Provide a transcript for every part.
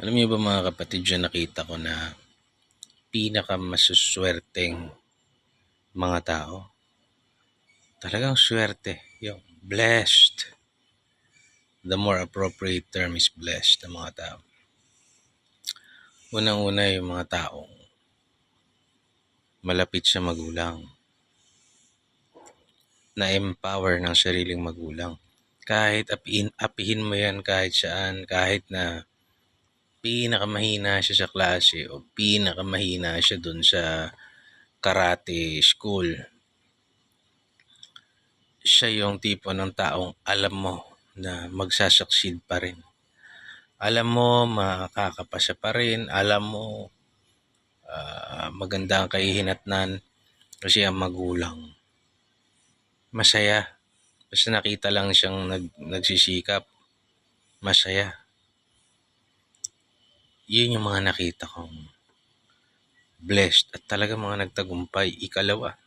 Alam niyo ba mga kapatid, yung nakita ko na pinakamasuswerteng mga tao. Talagang swerte. Yung blessed. The more appropriate term is blessed ng mga tao. Unang-una yung mga taong malapit sa magulang. Na-empower ng sariling magulang. Kahit apihin, apihin mo yan kahit saan, kahit na pinakamahina siya sa klase o pinakamahina siya dun sa karate school. Siya yung tipo ng taong alam mo na magsasucceed pa rin. Alam mo, makakapasa pa rin. Alam mo, ah, maganda ang kahihinatnan kasi ang magulang. Masaya. Basta nakita lang siyang nag, nagsisikap. Masaya. Yun yung mga nakita kong blessed at talaga mga nagtagumpay. Ikalawa,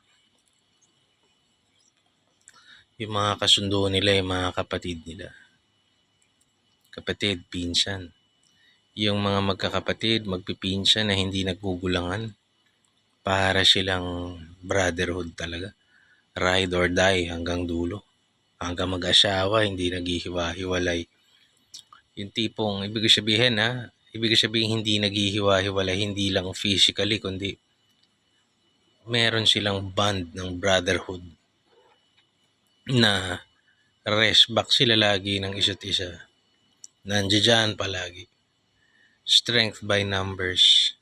yung mga kasundo nila, yung mga kapatid nila. Kapatid, pinsan. Yung mga magkakapatid, magpipinsan na hindi naggugulangan. Para silang brotherhood talaga. Ride or die hanggang dulo. Hanggang mag-asawa, hindi naghihiwa-hiwalay. Yung tipong, ibig sabihin ha, ibig sabihin hindi naghihiwa-hiwalay, hindi lang physically, kundi meron silang bond ng brotherhood na rest back sila lagi ng isa't isa. Nandiyan palagi. Strength by numbers.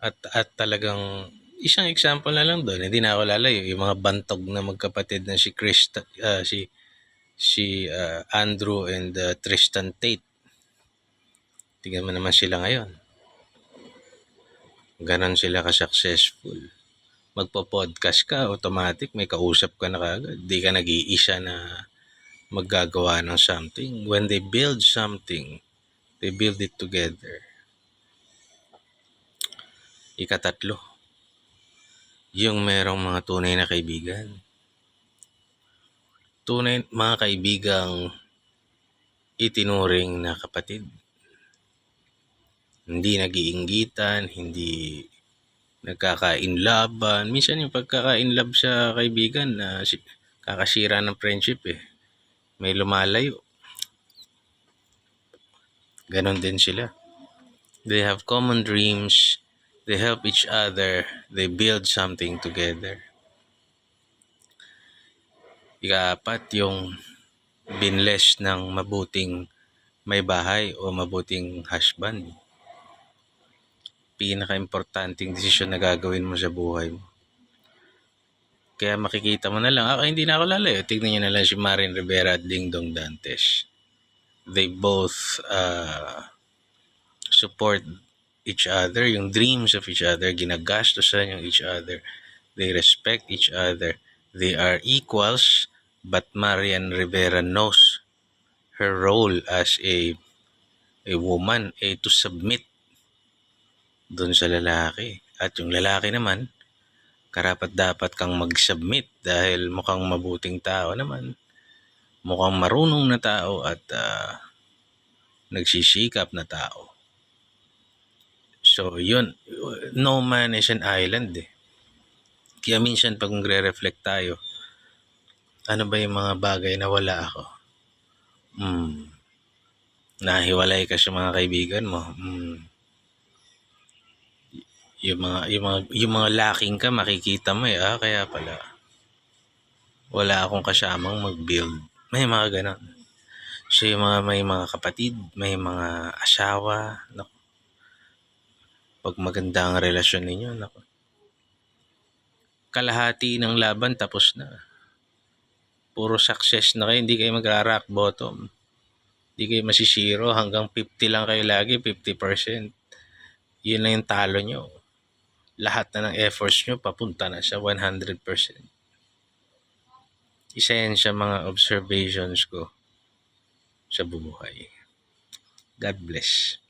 At, at talagang isang example na lang doon, hindi na ako lalayo, yung mga bantog na magkapatid na si Krista, ah, si si ah, Andrew and ah, Tristan Tate. Tingnan mo naman sila ngayon. Ganon sila ka-successful. Magpo-podcast ka, automatic, may kausap ka na kagad. Di ka nag-iisa na maggagawa ng something. When they build something, they build it together. Ikatatlo, yung merong mga tunay na kaibigan. Tunay, mga kaibigang itinuring na kapatid. Hindi nag-iinggitan, hindi nagkakainlaban. Minsan yung pagkakainlab sa kaibigan na si, kakasira ng friendship eh. May lumalayo. Ganon din sila. They have common dreams. They help each other. They build something together. Ika-apat yung binless ng mabuting may bahay o mabuting husband. Pinaka-importanting desisyon na gagawin mo sa buhay mo. Kaya makikita mo na lang, ah, hindi na ako lalayo. Tignan nyo na lang si Marin Rivera at Dingdong Dantes. They both uh, support each other, yung dreams of each other, ginagastosan yung each other. They respect each other. They are equals, but Marian Rivera knows her role as a a woman eh, to submit dun sa lalaki. At yung lalaki naman, karapat dapat kang mag-submit dahil mukhang mabuting tao naman. Mukhang marunong na tao at ah, nagsisikap na tao. So, yun. No man is an island eh. Kaya minsan pag magre-reflect tayo, ano ba yung mga bagay na wala ako? Hmm. Nahiwalay ka sa mga kaibigan mo. Hmm. Yung mga, yung mga, yung mga lacking ka, makikita mo eh. Ah, kaya pala. Wala akong kasamang mag-build. May mga ganon. So, yung mga, may mga kapatid, may mga asawa, naku. Pag maganda ang relasyon ninyo, naku. Kalahati ng laban, tapos na. Puro success na kayo, hindi kayo magra-rock bottom. Hindi kayo masisiro, hanggang 50 lang kayo lagi, 50%. Yun lang yung talo nyo. Lahat na ng efforts nyo, papunta na sa 100%. Isa yan sa mga observations ko sa bubuhay. God bless.